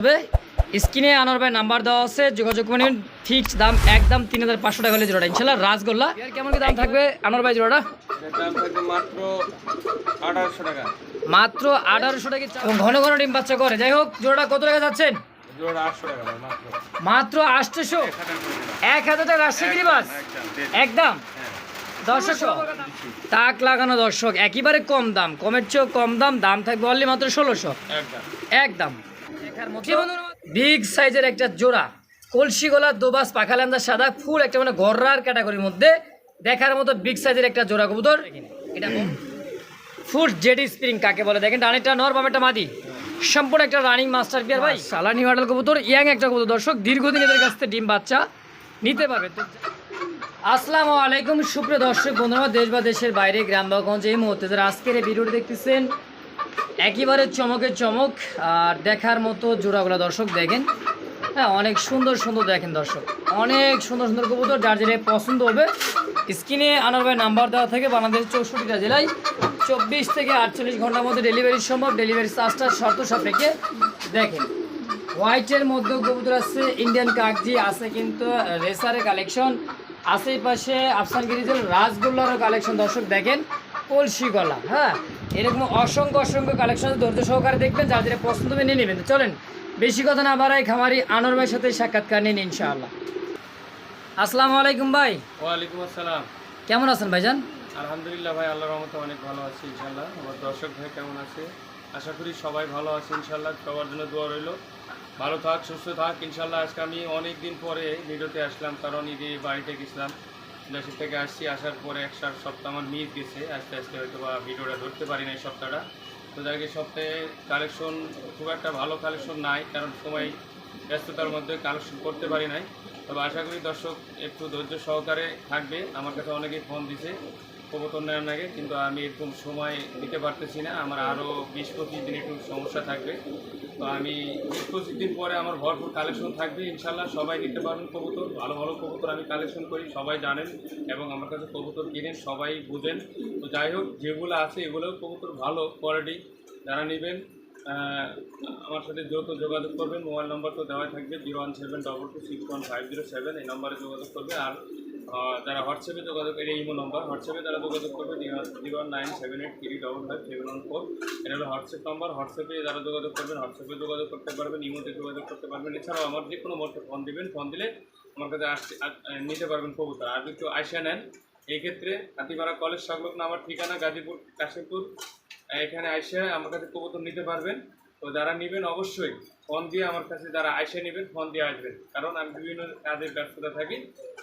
তবে স্ক্রিনে আনোয়ার ভাই নাম্বার দেওয়া আছে যোগাযোগ করে নিন ফিক্সড দাম একদম তিন হাজার পাঁচশো টাকা হলে জোড়াটা। ইনশাল্লাহ রাসগোল্লা কেমন কি দাম থাকবে আনোয়ার ভাই জোড়াটা? মাত্র আঠারোশো টাকা। মাত্র আঠারোশো টাকা ঘন ঘন ডিম বাচ্চা করে। যাই হোক জোড়াটা কত টাকা যাচ্ছেন? মাত্র। আটশোশো। এক হাজার টাকা রাজশাহী বাস। একদম হ্যাঁ। দর্শক তাক লাগানো দর্শক একেবারে কম দাম। কমের চেয়েও কম দাম দাম থাকবে অনলি মাত্র ষোলোশো। একদম। বিগ সাইজের একটা জোড়া। কলসি গলা, দোবাস পাখালান্দা সাদা, ফুল, একটা মানে গররার ক্যাটাগরির মধ্যে দেখার মতো বিগ সাইজের একটা জোড়া কবুতর। এটা ফুড জেডি স্প্রিং, কাকে বলে? দেখেন ডানেরটা নর বামেরটা মাদি। সম্পূর্ণ একটা রানিং মাস্টার পিয়ার ভাই। সালানি মডেল কবুতর, ইয়াং একটা কবুতর। দর্শক, দীর্ঘদিন এদের কাছ থেকে ডিম বাচ্চা নিতে পারবে। আসসালামু আলাইকুম, সুপ্রিয় দর্শক, বন্ধুরা, দেশ বা দেশের বাইরে, গ্রাম বা গঞ্জ এই মুহূর্তে যারা আজকের এই ভিডিওটি দেখতেছেন একেবারে চমকের চমক, আর দেখার মতো জোড়াগুলো দর্শক দেখেন। হ্যাঁ অনেক সুন্দর সুন্দর দেখেন দর্শক। অনেক সুন্দর সুন্দর কবুতর যার যেটা পছন্দ হবে। স্ক্রিনে আনার ভাই নাম্বার দেওয়া থাকে বাংলাদেশ চৌষট্টিটা জেলায়। চব্বিশ থেকে আটচল্লিশ ঘণ্টার মধ্যে ডেলিভারি সম্ভব। ডেলিভারি চার্জটা শর্ত সাপেক্ষে দেখেন। হোয়াইটের মধ্যে কবুতর আছে ইন্ডিয়ান কাগজি আছে কিন্তু রেসারের কালেকশন আশেপাশে এই পাশে আফসান গিরিজের রাসগোল্লারও কালেকশন দর্শক দেখেন। কলসি গলা হ্যাঁ। এরকম অসংখ্য অসংখ্য কালেকশন ধৈর্য সহকারে দেখবেন যার যেটা পছন্দ হবে নিয়ে নেবেন। তো চলেন বেশি কথা না বাড়াই খামারি আনোর ভাইয়ের সাথে সাক্ষাৎকার নিন ইনশাআল্লাহ। আসসালামু আলাইকুম ভাই। ওয়ালাইকুম আসসালাম। কেমন আছেন ভাইজান? আলহামদুলিল্লাহ ভাই আল্লাহর রহমতে অনেক ভালো আছি ইনশাল্লাহ আমার দর্শক ভাই কেমন আছে? আশা করি সবাই ভালো আছে ইনশাল্লাহ সবার জন্য দোয়া রইল। ভালো থাক সুস্থ থাক। ইনশাল্লাহ আজকে আমি অনেক দিন পরে ভিডিওতে আসলাম কারণ ঈদে বাড়িতে গেছিলাম দেশের থেকে আসছি, আসার পরে এক সপ্তাহ আমার মিস গেছে, আস্তে আস্তে হয়তো বা ভিডিওটা ধরতে পারি না এই সপ্তাহটা। তো যাকে সপ্তাহে কালেকশন খুব একটা ভালো কালেকশন নাই, কারণ সময় ব্যস্ততার মধ্যে কালেকশন করতে পারি নাই। তবে আশা করি দর্শক একটু ধৈর্য সহকারে থাকবে, আমার কাছে অনেকেই ফোন দিছে প্রবর্তন নেওয়ার আগে, কিন্তু আমি এরকম সময় দিতে পারতেছি না, আমার আরও বিশ পঁচিশ দিন একটু সমস্যা থাকবে। তো আমি পঁচিশ দিন পরে আমার ভরপুর কালেকশন থাকবে ইনশাল্লাহ সবাই নিতে পারবেন কবুতর, ভালো ভালো কবুতর আমি কালেকশন করি, সবাই জানেন এবং আমার কাছে কবুতর কিনেন, সবাই বুঝেন। তো যাই হোক, যেগুলো আছে এগুলোও কবুতর ভালো কোয়ালিটি যারা নেবেন আমার সাথে যত যোগাযোগ করবেন মোবাইল নম্বর তো দেওয়া থাকবে zero one seven double two six one five zero seven এই নম্বরে যোগাযোগ করবে। আর যারা হোয়াটসঅ্যাপে যোগাযোগ এটা ইমো নম্বর, হোয়াটসঅ্যাপে যারা যোগাযোগ করবে, zero nine seven eight three double five seven one four. এটা হলো হোয়াটসঅ্যাপ নম্বর। হোয়াটসঅ্যাপে যারা যোগাযোগ করবেন, হোয়াটসঅ্যাপে যোগাযোগ করতে পারবেন, ইমোতে যোগাযোগ করতে পারবেন। এছাড়াও আমার যে কোনো মোটে ফোন দিবেন ফোন দিলে আমার কাছে আসতে নিতে পারবেন কবুতর। আর যদি আইসা নেন, এই ক্ষেত্রে হাতিপাড়া কলেজ সংলগ্ন আমার ঠিকানা গাজীপুর কাশিমপুর এখানে আইসে আমার কাছে কবুতর নিতে পারবেন। তো যারা নেবেন অবশ্যই ফোন দিয়ে আমার কাছে যারা আইসে নেবেন ফোন দিয়ে আসবেন। কারণ আমি বিভিন্ন কাজে ব্যস্ততা থাকি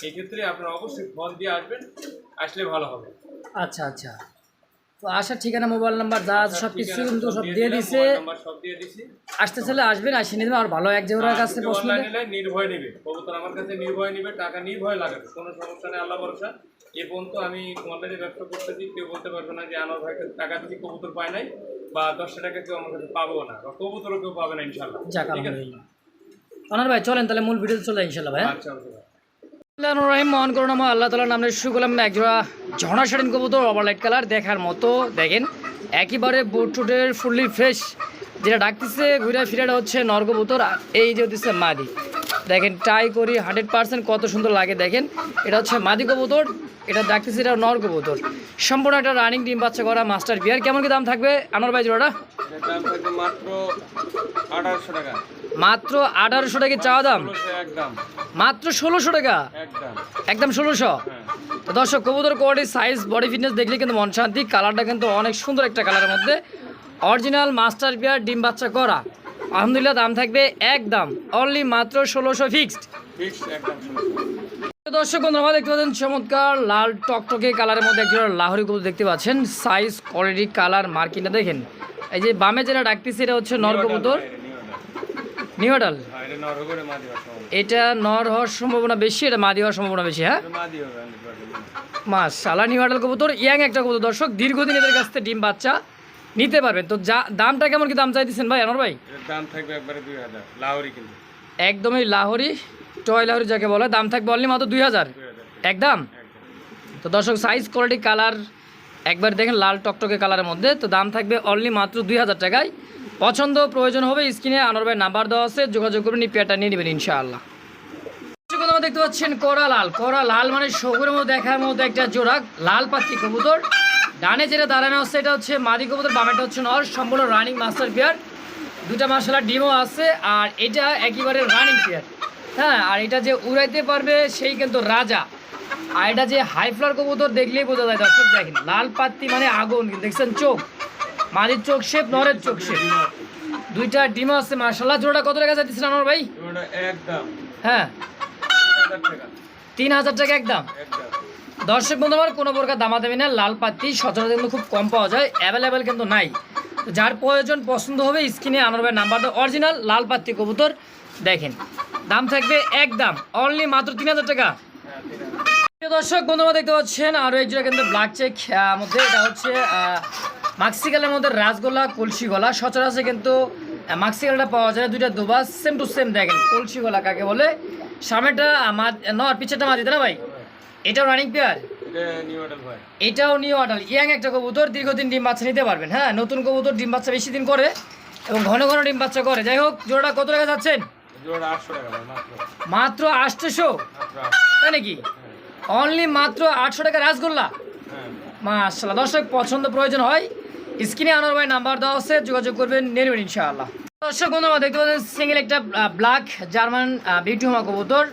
এই ক্ষেত্রে আপনারা অবশ্যই ফোন দিয়ে আসবেন আসলে ভালো হবে। আচ্ছা আচ্ছা। তো আসার ঠিকানা মোবাইল নাম্বার যা আছে সব কিছু কিন্তু সব দিয়ে দিছে। আসতে চাইলে আসবেন আসে নিয়ে আর ভালো এক জোড়ার কাছে নিলে নির্ভয় নিবে। কবুতর আমার কাছে নির্ভয় নিবে টাকা নির্ভয় লাগাবে কোনো সমস্যা নেই আল্লাহ ভরসা। এ পর্যন্ত আমি অনলাইনে ব্যবসা করতেছি কেউ বলতে পারবে না যে আমার ভাইকে টাকা দিচ্ছি কবুতর পায় নাই। বা দশটা টাকা কেউ আমার কাছে পাবো না বা কবুতরও কেউ পাবে না ইনশাল্লাহ যাক আলহামদুলিল্লাহ। অনার ভাই চলেন তাহলে মূল ভিডিওতে চলে ইনশাল্লাহ ভাই আচ্ছা ওকে ভাই। রহিম মহান করুণাম আল্লাহ তালার নামে শুরু করলাম একজোড়া ঝর্ণা শাড়িন কবুতর ওভার লাইট কালার দেখার মতো। দেখেন একেবারে বুটুটের ফুললি ফ্রেশ যেটা ডাকতেছে ঘুরে ফিরে হচ্ছে নর কবুতর এই যে হচ্ছে মাদি। দেখেন ট্রাই করি হান্ড্রেড পার্সেন্ট কত সুন্দর লাগে দেখেন। এটা হচ্ছে মাদি কবুতর এটা ডাকতেছে এটা নর কবুতর। সম্পূর্ণ একটা রানিং ডিম বাচ্চা করা মাস্টার বিয়ার কেমন কি দাম থাকবে আমার ভাই জোড়াটা? মাত্র আঠারোশো টাকা। চাওয়া দাম? মাত্র ষোলোশো টাকা? একদম। একদম ষোলোশো? হ্যাঁ। তো দর্শক কবুতর কোয়ালিটি সাইজ বডি ফিটনেস দেখলে কিন্তু মন শান্তি কালারটা কিন্তু অনেক সুন্দর একটা কালারের মধ্যে। অরিজিনাল মাস্টার বিয়ার ডিম বাচ্চা করা। আলহামদুলিল্লাহ দাম থাকবে একদম। অনলি মাত্র ষোলোশো ফিক্সড দর্শক বন্ধুরা দেখতে পাচ্ছেন চমৎকার লাল টকটকে কালারের মধ্যে একজন লাহরি কবুতর দেখতে পাচ্ছেন। সাইজ কোয়ালিটি কালার মার্কিংটা দেখেন। এই যে বামে যেটা ডাকতেছে এটা হচ্ছে নর কবুতর। নিউডাল হ্যাঁ এটা ভাষা এটা নর হওয়ার সম্ভাবনা বেশি এটা মাদি হওয়ার সম্ভাবনা বেশি হ্যাঁ? মাদি হবে 100% মাস সালা নিউডাল কবুতর ইয়াং একটা কবুতর। দর্শক দীর্ঘদিন এদের কাছ থেকে ডিম বাচ্চা। নিতে পারবেন। তো যা দামটা কেমন কি দাম চাইতেছেন ভাই আমার ভাই? দাম থাকবে একবারে দুই হাজার লাহোরি কিন্তু। একদমই লাহোরি টয় লাহোরি যাকে বলে দাম থাকবে অনলি মাত্র দুই হাজার। দুই একদম? তো দর্শক সাইজ কোয়ালিটি কালার একবার দেখেন লাল টকটকে কালারের মধ্যে তো দাম থাকবে অনলি মাত্র দুই হাজার টাকায়। পছন্দ প্রয়োজন হবে স্ক্রিনে আনোয়ার ভাই নাম্বার দেওয়া আছে যোগাযোগ করবেন এই পেয়ারটা নিয়ে নেবেন ইনশাআল্লাহ। দেখতে পাচ্ছেন করা লাল। করা লাল মানে সবুরের মধ্যে দেখার মধ্যে একটা জোড়া লাল পাখি কবুতর। ডানে যেটা দাঁড়ানো আছে এটা হচ্ছে মাদি কবুতর বামেটা হচ্ছে নর সম্পূর্ণ রানিং মাস্টার পেয়ার দুটা মাসালা ডিমও আছে আর এটা একেবারে রানিং পেয়ার হ্যাঁ আর এটা যে উড়াইতে পারবে সেই কিন্তু রাজা। আর এটা যে হাই ফ্লার কবুতর দেখলেই বোঝা যায় দর্শক দেখেন লাল পাত্তি মানে আগুন দেখছেন চোখ? মাদির চোখ শেপ নরের চোখ শেপ দুইটা ডিমও আছে মার্শাল্লাহ জোড়াটা কত টাকা যাচ্ছিল আমার ভাই? হ্যাঁ। তিন হাজার টাকা। একদম। দর্শক বন্ধু আমার, কোনো প্রকার দামা দামাদামি না লাল পাত্তি সচরাচর কিন্তু খুব কম পাওয়া যায় অ্যাভেলেবেল কিন্তু নাই। যার প্রয়োজন পছন্দ হবে, স্ক্রিনে আনার নাম্বার নাম্বারটা অরিজিনাল লাল পাত্তি কবুতর, দেখেন। দাম থাকবে একদম অনলি মাত্র তিন হাজার টাকা। দর্শক বন্ধুরা দেখতে পাচ্ছেন এক জোড়া কিন্তু ব্ল্যাক চেক মধ্যে এটা হচ্ছে মাক্সিকালের মধ্যে রাসগোল্লা, কলসি গলা, সচরাচর কিন্তু মাক্সিকালটা পাওয়া যায় দুইটা দুবার সেম টু সেম দেখেন, কলসি গলা কাকে বলে। সামনেটা নর পিছেরটা মাঝিতে না ভাই? এটাও রানিং পেয়ার এটাও নিউ অডাল ইয়াং একটা কবুতর দীর্ঘদিন ডিম বাচ্চা নিতে পারবেন। হ্যাঁ নতুন কবুতর ডিম বাচ্চা বেশি দিন করে এবং ঘন ঘন ডিম বাচ্চা করে। যাই হোক জোড়াটা কত টাকা যাচ্ছেন? জোড়া মাত্র। আটশোশো আটশো? তাই নাকি? অনলি মাত্র আটশো টাকা রাসগোল্লা? হ্যাঁ। মাশাল্লাহ দর্শক পছন্দ প্রয়োজন হয় স্ক্রিনে আনোয়ার ভাই নাম্বার দেওয়া আছে যোগাযোগ করবেন নেবেন ইনশাআল্লাহ। দর্শক বন্ধুরা দেখতে পাচ্ছেন সিঙ্গেল একটা ব্ল্যাক জার্মান বিউটিমা কবুতর।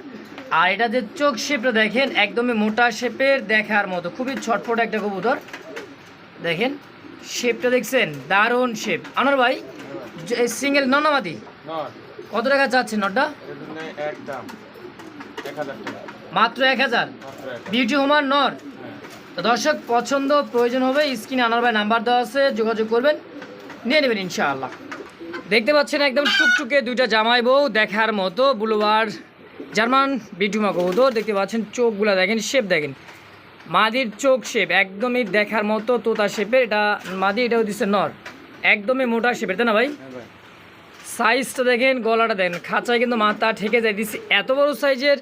আর এটা যে চোখ শেপটা দেখেন একদমই মোটা শেপের দেখার মতো। খুবই ছটফট একটা কবুতর। দেখেন শেপটা দেখছেন? দারুণ শেপ। আনোয়ার ভাই সিঙ্গেল ননামাদি? কত টাকা চাচ্ছেন নটটা মাত্র এক হাজার? বিউটি হোমার নর? হ্যাঁ। দর্শক পছন্দ প্রয়োজন হবে স্ক্রিনে আনার ভাই নাম্বার দেওয়া আছে যোগাযোগ করবেন নিয়ে নেবেন ইনশাআল্লাহ। দেখতে পাচ্ছেন একদম টুকটুকে দুইটা জামাই বউ দেখার মতো বুলুবার জার্মান বিটুমা কবুতর দেখতে পাচ্ছেন চোখগুলো দেখেন শেপ দেখেন। মাদির চোখ শেপ একদমই দেখার মতো তোতা শেপের এটা মাদি এটাও দিচ্ছে নর। একদমই মোটা শেপের তাই না ভাই? হ্যাঁ সাইজটা দেখেন গলাটা দেখেন খাঁচায় কিন্তু মাথা ঠেকে যায় দিচ্ছে এত বড় সাইজের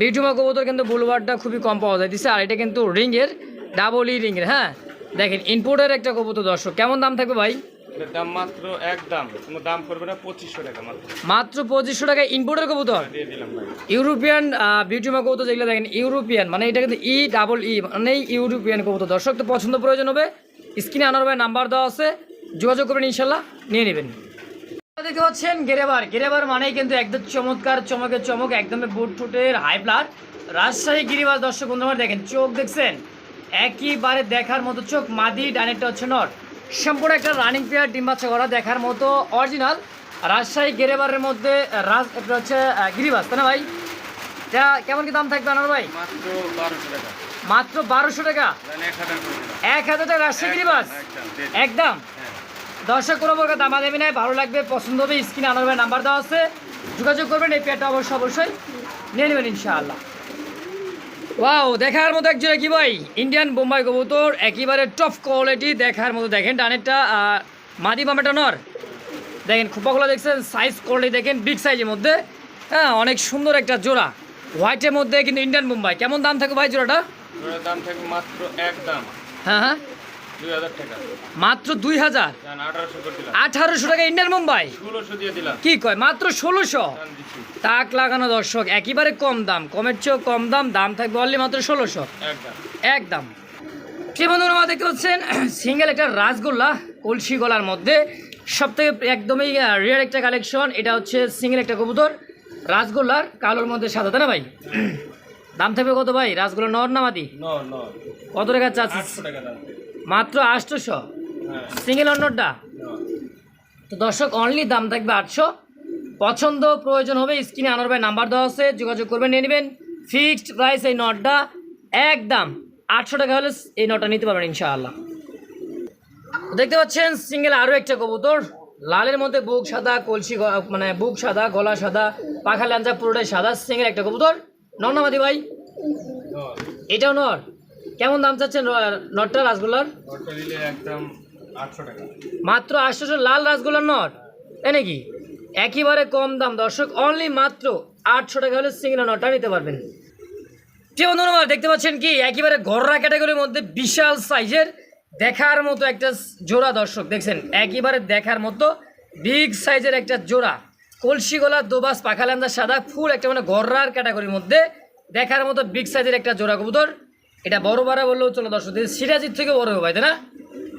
বিউটিমা কবুতর কিন্তু বুলবারটা খুবই কম পাওয়া যায় দিচ্ছে আর এটা কিন্তু রিংয়ের ডাবল ই রিংয়ের হ্যাঁ? দেখেন ইনপোর্টের একটা কবুতর দর্শক কেমন দাম থাকবে ভাই? দাম মাত্র একদম কোনো দাম পড়বে না পঁচিশশো টাকা মাত্র। মাত্র পঁচিশশো টাকা ইনপোর্টের কবুতর? দিয়ে দিলাম ভাই। ইউরোপিয়ান বিউটিমা কবুতর যেগুলো দেখেন ইউরোপিয়ান মানে এটা কিন্তু ই ডাবল ই মানে ইউরোপিয়ান কবুতর। দর্শক তো পছন্দ প্রয়োজন হবে স্ক্রিনে আনার ভাই নাম্বার দেওয়া আছে যোগাযোগ করবেন ইনশাল্লাহ নিয়ে নেবেন। দেখতে পাচ্ছেন গেরেবার। গেরেবার মানেই কিন্তু একদম চমৎকার চমকের চমক একদমই বুট হাই ব্লাড রাজশাহী গিরিবাস দর্শক বন্ধুরা দেখেন চোখ দেখছেন? একইবারে দেখার মতো চোখ মাদি ডানেরটা হচ্ছে নট সম্পূর্ণ একটা রানিং পেয়ার ডিম বাচ্চা করা দেখার মতো অরিজিনাল রাজশাহী গেরেবারের মধ্যে রাজ এটা হচ্ছে গিরিবাস তাই না ভাই? এটা কেমন কি দাম থাকবে আনার ভাই? মাত্র বারোশো টাকা। মাত্র বারোশো টাকা? তাহলে এক হাজার টাকা রাজশাহী গিরিবাস? একদম হ্যাঁ। দর্শক কোনো প্রকার দামা দেবে নাই ভালো লাগবে পছন্দ হবে স্ক্রিনে আনার ভাই নাম্বার দেওয়া আছে। যোগাযোগ করবেন এই পেয়ারটা অবশ্যই অবশ্যই নিয়ে নেবেন ইনশাআল্লাহ। ওয়াও দেখার মতো একজোড়া কি ভাই ইন্ডিয়ান বোম্বাই কবুতর একেবারে টপ কোয়ালিটি দেখার মতো। দেখেন ডানেরটা মাদি বামেটা নর। দেখেন খোপাগুলো দেখছেন সাইজ কোয়ালিটি দেখেন বিগ সাইজের মধ্যে। হ্যাঁ অনেক সুন্দর একটা জোড়া। হোয়াইটের মধ্যে কিন্তু ইন্ডিয়ান বোম্বাই কেমন দাম থাকে ভাই জোড়াটা? দাম থাকবে মাত্র এক দাম। হ্যাঁ হ্যাঁ। মাত্র দুই হাজার? আঠারোশো টাকা ইন্ডিয়ান মুম্বাই? কি কয়? মাত্র ষোলোশো? তাক লাগানো দর্শক একেবারে কম দাম। কমের চেয়েও কম দাম দাম থাকবে অনলি মাত্র ষোলোশো। একদম। একদম। সে বন্ধুরা আমার দেখতে পাচ্ছেন সিঙ্গেল একটা রাসগোল্লা কলসি গলার মধ্যে। সব থেকে একদমই রেয়ার একটা কালেকশন এটা হচ্ছে সিঙ্গেল একটা কবুতর রাসগোল্লার কালোর মধ্যে সাদা তাই না ভাই? দাম থাকবে কত ভাই? রাসগোল্লা নর না মাদি? ন ন কত টাকা চাচ্ছিস? মাত্র আটশোশো। হ্যাঁ। সিঙ্গেল অন্যটা। তো দর্শক অনলি দাম থাকবে আটশো। পছন্দ প্রয়োজন হবে স্ক্রিনে আনার ভাই নাম্বার দেওয়া আছে যোগাযোগ করবেন নিয়ে নেবেন। ফিক্সড প্রাইস এই নটটা একদম আটশো টাকা হলে এই নটটা নিতে পারবেন ইনশাআল্লাহ। দেখতে পাচ্ছেন সিঙ্গেল আরও একটা কবুতর। লালের মধ্যে বুক সাদা কলসি মানে বুক সাদা গলা সাদা পাখা ল্যাঞ্জা পুরোটাই সাদা সিঙ্গেল একটা কবুতর। নর্নামাদি ভাই? এটাও নর? কেমন দাম চাচ্ছেন নটটা রাসগোল্লার? একদম আটশো টাকা। মাত্র আটশোশো লাল রাসগোল্লার নট। তাই নাকি? একেবারে কম দাম। দর্শক অনলি মাত্র আটশো টাকা হলে সিঙ্গেল নটটা নিতে পারবেন। যে বন্ধুরা দেখতে পাচ্ছেন কি? একেবারে গররা ক্যাটাগরির মধ্যে বিশাল সাইজের দেখার মতো একটা জোড়া দর্শক দেখছেন? একেবারে দেখার মতো বিগ সাইজের একটা জোড়া। কলসি গলা দোবাস পাখালান্দা সাদা ফুল একটা মানে গররার ক্যাটাগরির মধ্যে দেখার মতো বিগ সাইজের একটা জোড়া কবুতর। এটা বড় বাড়া বললেও চলো দর্শক দিন সিরাজির থেকে বড় হবে ভাই তাই না?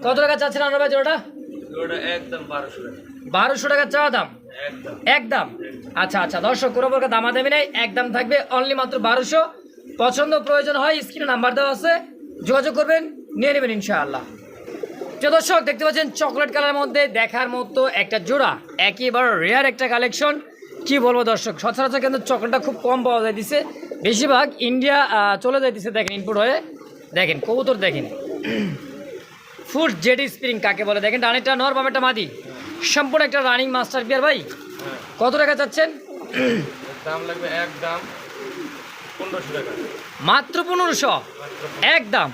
কত টাকা চাচ্ছেন আপনার ভাই জোড়াটা? একদম বারোশো টাকা। চাওয়া দাম? একদম। একদম? আচ্ছা আচ্ছা দর্শক কোনো প্রকার দামাদামি নেই একদম থাকবে অনলি মাত্র বারোশো। পছন্দ প্রয়োজন হয় স্ক্রিনে নাম্বার দেওয়া আছে যোগাযোগ করবেন নিয়ে নেবেন ইনশাআল্লাহ। প্রিয় দর্শক দেখতে পাচ্ছেন চকলেট কালার মধ্যে দেখার মতো একটা জোড়া একেবারে রেয়ার একটা কালেকশন কি বলব দর্শক সচরাচর কিন্তু চকলেটটা খুব কম পাওয়া যাইতেছে বেশিরভাগ ইন্ডিয়া চলে যাইতেছে দেখেন ইনপুট হয়ে। দেখেন কবুতর দেখেন। ফুড জেডি স্প্রিং কাকে বলে? দেখেন রানিটা নর বামেটা মাদি। সম্পূর্ণ একটা রানিং মাস্টার বিয়ার ভাই। কত টাকা চাচ্ছেন? দাম লাগবে পনেরোশো টাকা। মাত্র পনেরোশো? একদম।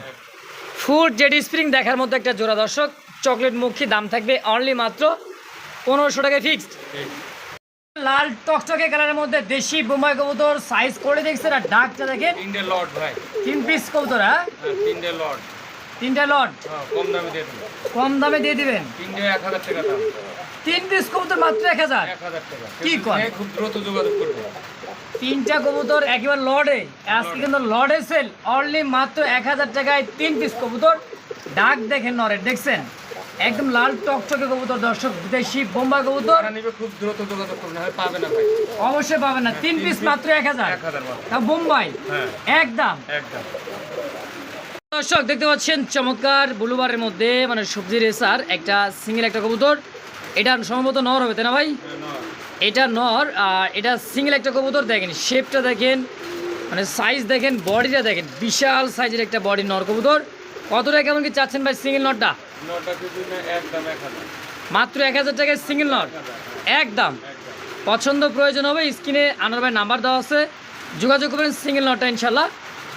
ফুড জেডি স্প্রিং দেখার মতো একটা জোড়া দর্শক। চকলেট মুখী দাম থাকবে অনলি মাত্র পনেরোশো টাকায় ফিক্সড লাল টকটকে কালারের মধ্যে দেশি বোম্বাই কবুতর সাইজ করে দেখছেন আর ডাকটা দেখেন। তিনটে লট ভাই। তিন পিস কবুতর হ্যাঁ? হ্যাঁ তিনটে লট। তিনটা লট? হ্যাঁ কম দামে দিয়ে দেবো কম দামে দিয়ে দিবেন? তিনটে এক হাজার টাকা দাম। তিন পিস কবুতর মাত্র এক হাজার? এক হাজার টাকা। কি কর? খুব দ্রুত যোগাযোগ করবে। তিনটা কবুতর একেবারে লড়ে আজকে কিন্তু লড়ে সেল অনলি মাত্র এক হাজার টাকায় তিন পিস কবুতর। ডাক দেখেন নরের দেখছেন? একদম লাল টকটকে কবুতর দর্শক দেশি বোম্বা কবুতর। খুব দ্রুত যোগাযোগ করবে হয় পাবে না ভাই। অবশ্যই পাবেন না। তিন পিস মাত্র এক হাজার। তা বোম্বাই হ্যাঁ। একদম। একদম। দর্শক দেখতে পাচ্ছেন চমৎকার বুলুবারের মধ্যে মানে সবজি রেসার একটা সিঙ্গেল একটা কবুতর। এটা সম্ভবত নর হবে তাই না ভাই? এটা নর আর এটা সিঙ্গেল একটা কবুতর দেখেন শেপটা দেখেন মানে সাইজ দেখেন বডিটা দেখেন বিশাল সাইজের একটা বডি নর কবুতর। কতটা কেমন কি চাচ্ছেন ভাই সিঙ্গেল নটটা মাত্র এক হাজার টাকায় সিঙ্গেল নট। একদম পছন্দ প্রয়োজন হবে স্ক্রিনে আনার ভাই নাম্বার দেওয়া আছে। যোগাযোগ করবেন সিঙ্গেল নটটা ইনশাল্লাহ।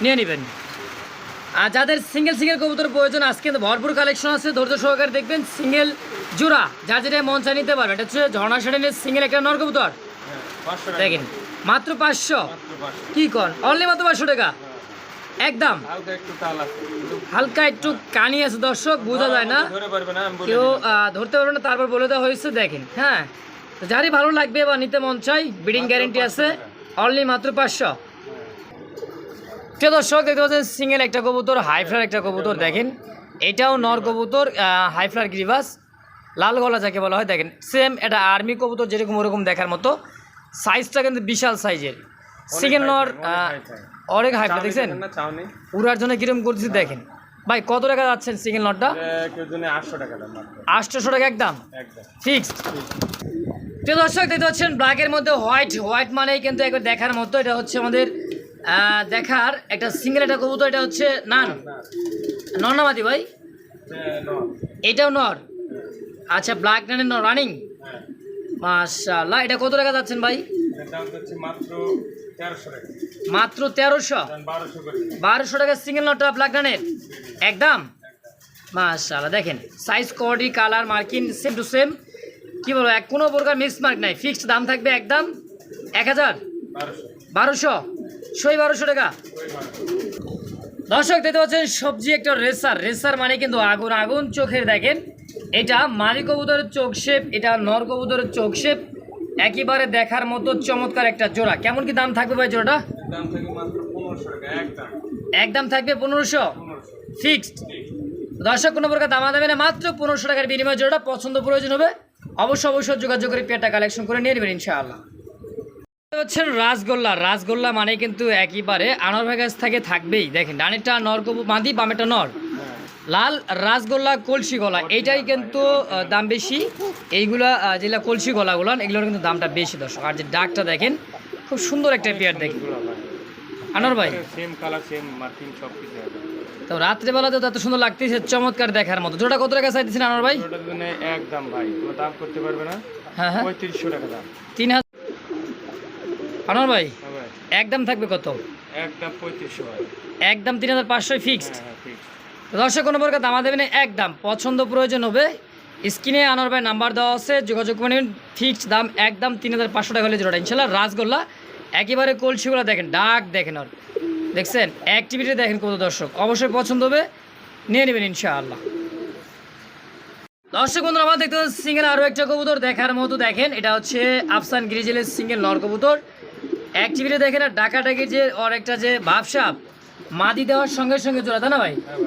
নিয়ে নেবেন। আর যাদের সিঙ্গেল সিঙ্গেল কবুতর প্রয়োজন আজকে কিন্তু ভরপুর কালেকশন আছে। ধৈর্য সহকারে দেখবেন সিঙ্গেল জোড়া। যার যেটা মন চা নিতে পারবে। এটা হচ্ছে ঝর্ণা শাড়িনের সিঙ্গেল একটা নর কবুতর। হ্যাঁ দেখেন মাত্র পাঁচশো। মাত্র পাঁচশো। কি কন? অনলি মাত্র পাঁচশো টাকা। একদম। হালকা একটু কানি আছে দর্শক বোঝা যায় না। কেউ ধরতে পারবে না তারপর বলে দেওয়া হয়েছে দেখেন হ্যাঁ। যারই ভালো লাগবে বা নিতে মন চাই বিডিং গ্যারেন্টি আছে। অনলি মাত্র পাঁচশো। প্রিয় দর্শক দেখতে পাচ্ছেন সিঙ্গেল একটা কবুতর হাইফ্লার একটা কবুতর দেখেন। এটাও নর কবুতর হাইফ্লার গ্রিভাস লাল গলা যাকে বলা হয় দেখেন সেম এটা আর্মি কবুতর যেরকম ওরকম দেখার মতো। সাইজটা কিন্তু বিশাল সাইজের সিঙ্গেল নর অনেক চাউনি দেখছেন? উড়ার জন্য কিরম করতেছি দেখেন। ভাই কত টাকা যাচ্ছেন সিঙ্গেল নটটা আটশো টাকা দাম আটশোশো টাকা একদম? ফিক্সড প্রিয় দর্শক দেখতে পাচ্ছেন ব্ল্যাকের মধ্যে হোয়াইট হোয়াইট মানেই কিন্তু একবার দেখার মতো এটা হচ্ছে আমাদের দেখার একটা সিঙ্গেল একটা কবুতর এটা হচ্ছে নান। নর্নামাতি ভাই। এটাও নর? আচ্ছা ব্ল্যাক নানের নর রানিং মাশাআল্লাহ এটা কত টাকা যাচ্ছেন ভাই? মাত্র তেরোশো বারোশো টাকা সিঙ্গেল নটটা নানের একদম? মাশাআল্লাহ দেখেন সাইজ কোয়ালিটি কালার মার্কিন সেম টু সেম কী বলব এক কোনো প্রকার মিস মার্ক নাই। ফিক্সড দাম থাকবে একদম এক হাজার? বারোশো। বারোশো? সই বারোশো টাকা? দর্শক দেখতে পাচ্ছেন সবজি একটা রেসার। রেসার মানে কিন্তু আগুন। আগুন চোখের দেখেন এটা মারি কবুতরের চোখ শেপ এটা নর কবুতরের চোখ শেপ একেবারে দেখার মতো চমৎকার একটা জোড়া। কেমন কি দাম থাকবে ভাই জোড়াটা? একদম। থাকবে পনেরোশো? ফিক্সড। দর্শক কোনো প্রকার দামা দেবে না মাত্র পনেরোশো টাকার বিনিময়ে জোড়াটা পছন্দ প্রয়োজন হবে। অবশ্যই অবশ্যই যোগাযোগ করে পেটা কালেকশন করে নিয়ে নেবেন ইনশাআল্লাহ। হচ্ছেন রাসগোল্লা। রাসগোল্লা মানে কিন্তু একইবারে আনর কাছ থেকে থাকবেই। দেখেন ডানেরটা নর কবু মাদি বামেটা নর। লাল রাসগোল্লা কলসি গলা এইটাই কিন্তু দাম বেশি। এইগুলা যেগুলা কলসি গলাগুলো এগুলোর কিন্তু দামটা বেশি দর্শক। আর যে ডাকটা দেখেন খুব সুন্দর একটা পেয়ার দেখেন। আনোয়ার ভাই? সেম কালার সেম মার্কিং সব কিছু আছে। তো রাত্রেবেলাতে তো এত সুন্দর লাগতেছে চমৎকার দেখার মতো। জোড়া কত টাকা চাইতেছেন আনোয়ার ভাই? একদম ভাই। কোনো দাম করতে পারবে না। হ্যাঁ হ্যাঁ। পঁয়ত্রিশশো টাকা দাম। তিন হাজার আনোয়ার ভাই হ্যাঁ ভাই। একদম থাকবে কত? একদম পঁয়ত্রিশশো ভাই। একদম তিন হাজার পাঁচশো ফিক্সড হ্যাঁ দর্শক কোনো প্রকার দামা দেবেন একদম পছন্দ প্রয়োজন হবে। স্ক্রিনে আনোয়ার ভাই নাম্বার দেওয়া আছে, যোগাযোগ করে নেবেন। ফিক্সড দাম একদম তিন হাজার পাঁচশো টাকা হলে জোড়াটা। ইনশাল্লাহ রাসগোল্লা, একেবারে কলসিগুলো দেখেন, ডাক দেখেন ওর দেখছেন? অ্যাক্টিভিটি দেখেন কত দর্শক। অবশ্যই পছন্দ হবে, নিয়ে নেবেন ইনশাআল্লাহ। দর্শক বন্ধুরা, আমার দেখতে সিঙ্গেল আরও একটা কবুতর দেখার মতো দেখেন। এটা হচ্ছে আফসান গ্রিজেলের সিঙ্গেল নর কবুতর। অ্যাক্টিভিটি দেখেন আর ডাকাটাকি যে, ওর একটা যে ভাবসাপ মাদি দেওয়ার সঙ্গে সঙ্গে জোড়া তাই না ভাই? হ্যাঁ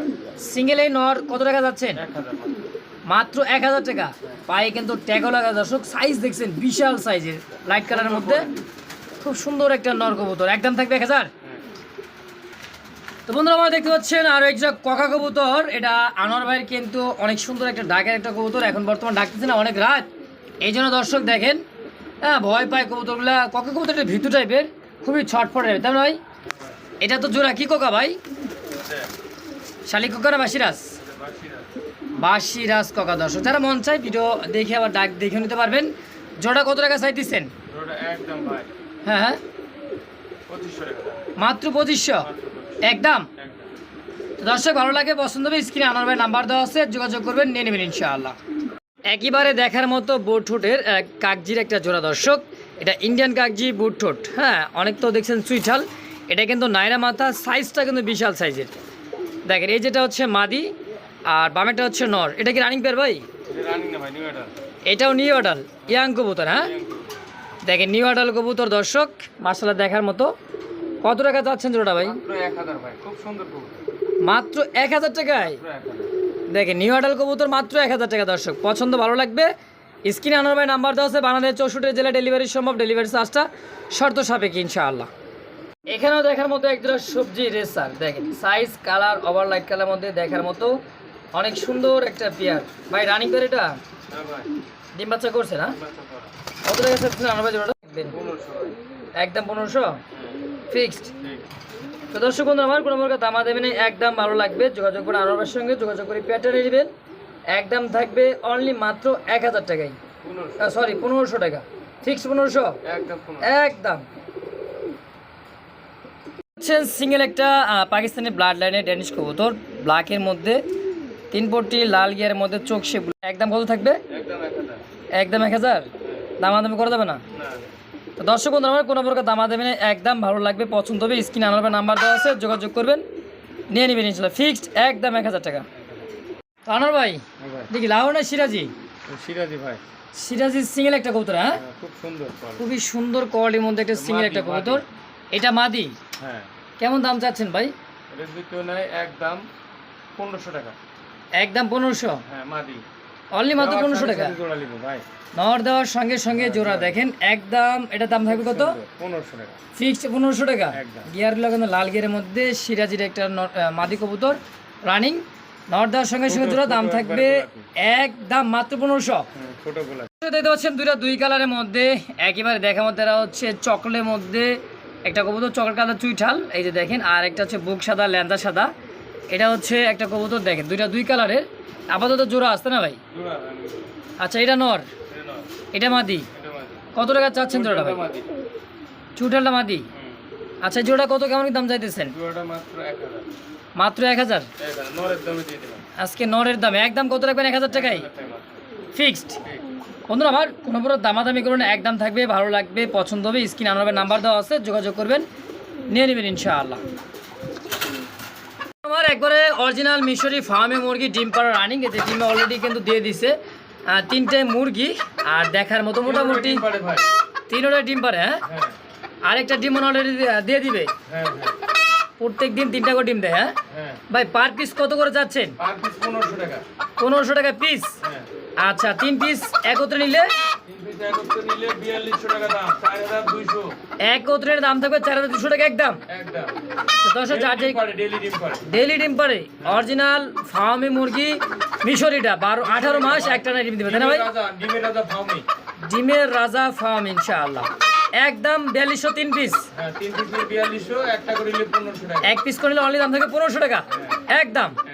সিঙ্গেল এই নর কত টাকা যাচ্ছেন? মাত্র। এক হাজার টাকা। পায়ে কিন্তু ট্যাগও লাগা দর্শক সাইজ দেখছেন বিশাল সাইজের লাইট কালারের মধ্যে। খুব সুন্দর একটা নর কবুতর। একদম থাকবে এক হাজার? হ্যাঁ। তো বন্ধুরা আমরা দেখতে পাচ্ছেন আরও একটা ককা কবুতর। এটা আনোয়ার ভাইয়ের কিন্তু অনেক সুন্দর একটা ডাকের একটা কবুতর। এখন বর্তমান ডাকতেছে না অনেক রাত। এই জন্য দর্শক দেখেন হ্যাঁ ভয় পায় কবুতরগুলা। ককা কবুতর একটা ভিতু টাইপের খুবই ছটফট টাইপের তাই না ভাই? এটা তো জোড়া কি কোকা ভাই? শালিক কোকা না বাসিরাস বাসিরা বাসিরাজ কোকা দর্শক যারা মন চাই ভিডিও দেখে আবার ডাক দেখে নিতে পারবেন। জোড়া কত টাকা চাইতেছেন হ্যাঁ হ্যাঁ। মাত্র পঁচিশশো। একদম? দর্শক ভালো লাগে পছন্দ হবে স্ক্রিনে আনার ভাই নাম্বার দেওয়া আছে যোগাযোগ করবেন নিয়ে নেবেন ইনশাআল্লাহ। একেবারে দেখার মতো বুটঠোঁটের আহ, কাকজির একটা জোড়া দর্শক। এটা ইন্ডিয়ান কাকজি বুটঠোঁট হ্যাঁ অনেক তো দেখছেন সুইঠাল। এটা কিন্তু নাইরা মাথা সাইজটা কিন্তু বিশাল সাইজের। দেখেন এই যেটা হচ্ছে মাদি আর বামেটা হচ্ছে নর। এটা কি রানিং পেয়ার ভাই? এটাও নিউ অডাল ইয়াং কবুতর হ্যাঁ? দেখেন নিউ অডাল কবুতর দর্শক মার্শাল্লাহ দেখার মতো। কত টাকা যাচ্ছেন জোড়াটা ভাই? মাত্র এক হাজার ভাই খুব সুন্দর কবুতর। মাত্র এক হাজার টাকায়? দেখেন নিউ আডাল কবুতর মাত্র এক হাজার টাকা দর্শক। পছন্দ ভালো লাগবে? স্ক্রিনে আনার ভাই নাম্বার দেওয়া আছে বাংলাদেশ চৌষট্টি জেলা ডেলিভারি সম্ভব ডেলিভারি চার্জটা শর্ত সাপেক্ষে ইনশাআল্লাহ। এখানেও দেখার মতো একটা সবজি রেসার। দেখেন size colour over light colour মধ্যে দেখার মতো অনেক সুন্দর একটা পেয়ার। ভাই রানিং পেয়ার এটা? হ্যাঁ ডিম বাচ্চা করছে না? কত টাকা চাচ্ছেন আনার ভাই জোড়াটা? দেখবেন। পনেরোশো ভাই। একদম পনেরোশো? হ্যাঁ। ফিক্সড তো দর্শক বন্ধু আমার কোনো প্রকার দামা দেবেন একদম ভালো লাগবে। যোগাযোগ করে আনারবার সঙ্গে যোগাযোগ করে প্যাটার্নে নেবেন। একদম থাকবে অনলি মাত্র এক হাজার টাকাই পনেরোশো। সরি পনেরোশো টাকা। ফিক্সড পনেরোশো। একদম। পনেরো সিঙ্গেল একটা পাকিস্তানি ব্লাড লাইনের ড্যানিশ কবুতর ব্ল্যাকের মধ্যে তিন পট্টি লাল গিয়ারের মধ্যে চোখ সে একদম কত থাকবে? একদম এক হাজার? দামাদামি করে দেবে না? তো দর্শক বন্ধুরা আমার কোনো প্রকার দামা দেবেন একদম ভালো লাগবে পছন্দ হবে। স্ক্রিন আনার নাম্বার দেওয়া আছে যোগাযোগ করবেন। নিয়ে নেবেন ইনশাল্লাহ। ফিক্সড একদম এক হাজার টাকা। তো আনোয়ার ভাই হ্যাঁ দেখি লাহোর না সিরাজি? সিরাজি ভাই। সিরাজি সিঙ্গেল একটা কবুতর হ্যাঁ? হ্যাঁ, খুব সুন্দর খুবই সুন্দর কোয়ালিটির মধ্যে একটা সিঙ্গেল একটা। কবুতর। এটা মাদি? হ্যাঁ। কেমন দাম চাচ্ছেন ভাই? এটা যদি কেউ নেয় একদম পনেরোশো টাকা। একদম পনেরোশো? হ্যাঁ মাদি। অনলি মাত্র পনেরোশো টাকা? জোড়া নিবো ভাই। নর দেওয়ার সঙ্গে সঙ্গে জোড়া। দেখেন একদম এটা দাম থাকবে কত? পনেরোশো টাকা। ফিক্সড পনেরোশো টাকা। গিয়ারগুলো কিন্তু লাল গিয়ারের মধ্যে সিরাজির একটা মাদি কবুতর রানিং নর দেওয়ার সঙ্গে সঙ্গে জোড়া দাম থাকবে একদম মাত্র পনেরোশো। ছোট গোলা দেখতে পাচ্ছেন দুইটা দুই কালারের মধ্যে। একেবারে দেখার মধ্যে এরা হচ্ছে চকলের মধ্যে। একটা কবুতর চকলেট কালার চুইঠাল এই যে দেখেন আর একটা হচ্ছে বুক সাদা ল্যান্দা সাদা। এটা হচ্ছে একটা কবুতর দেখেন দুইটা দুই কালারের। আপাতত জোড়া আসতে না ভাই? আচ্ছা এটা নর? এটা মাদি? কত টাকা চাচ্ছেন জোড়াটা ভাই? চুইঠালটা মাদি। আচ্ছা জোড়া কত কেমন দাম চাইতেছেন? মাত্র এক হাজার। আজকে নরের দাম। একদম কত রাখবেন? এক হাজার টাকায়? ফিক্সড। বন্ধুরা আমার কোনো বড় দামাদামি করুন একদম থাকবে ভালো লাগবে পছন্দ হবে স্ক্রিন আনার নাম্বার দেওয়া আছে যোগাযোগ করবেন নিয়ে নেবেন ইনশাআল্লাহ। আমার একবারে অরিজিনাল মিশরি ফার্মে মুরগি ডিম পাড়া রানিং এতে ডিমে অলরেডি কিন্তু দিয়ে দিছে তিনটে মুরগি আর দেখার মতো মোটামুটি তিনটা ডিম পারে হ্যাঁ? হ্যাঁ। আরেকটা ডিম অলরেডি দিয়ে দিবে। হ্যাঁ হ্যাঁ। প্রত্যেক দিন তিনটা করে ডিম দেয় হ্যাঁ? ভাই পার পিস কত করে যাচ্ছেন? পার পিস পনেরোশো টাকা। পনেরোশো টাকা পিস হ্যাঁ আচ্ছা তিন পিস একত্রে নিলে? একত্রে দাম চার থাকবে চার হাজার দুশো টাকা একদম? একদম। দশ হাজার ডেলি ডিম পারে অরিজিনাল ফার্মি মুরগি মিশরিটা বারো আঠারো মাস একটা না ডিম দিবে তাই না ভাই? ডিমের রাজা ফার্মি ইনশাআল্লাহ। একদম বিয়াল্লিশশো তিন পিস হ্যাঁ তিন পিস করে নিলে এক অনলি দাম থাকে পনেরোশো টাকা। একদম। হ্যাঁ।